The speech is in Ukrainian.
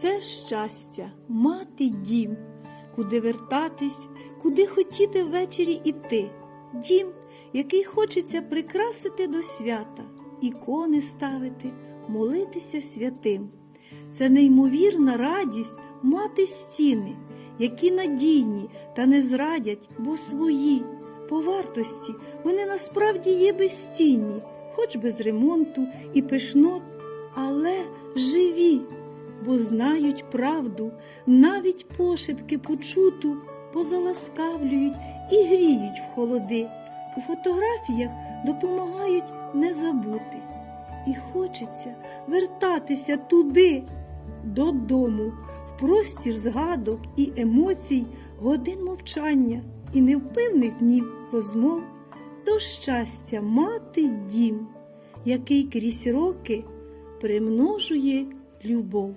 Це щастя, мати дім, куди вертатись, куди хотіти ввечері іти. Дім, який хочеться прикрасити до свята, ікони ставити, молитися святим. Це неймовірна радість мати стіни, які надійні та не зрадять, бо свої. По вартості вони насправді є безцінні, хоч без ремонту і пишнот, але живі, бо знають правду, навіть пошепки почуту, позаласкавлюють і гріють в холоди. У фотографіях допомагають не забути. І хочеться вертатися туди, додому, в простір згадок і емоцій, годин мовчання і невпевних днів розмов до щастя мати дім, який крізь роки примножує любов.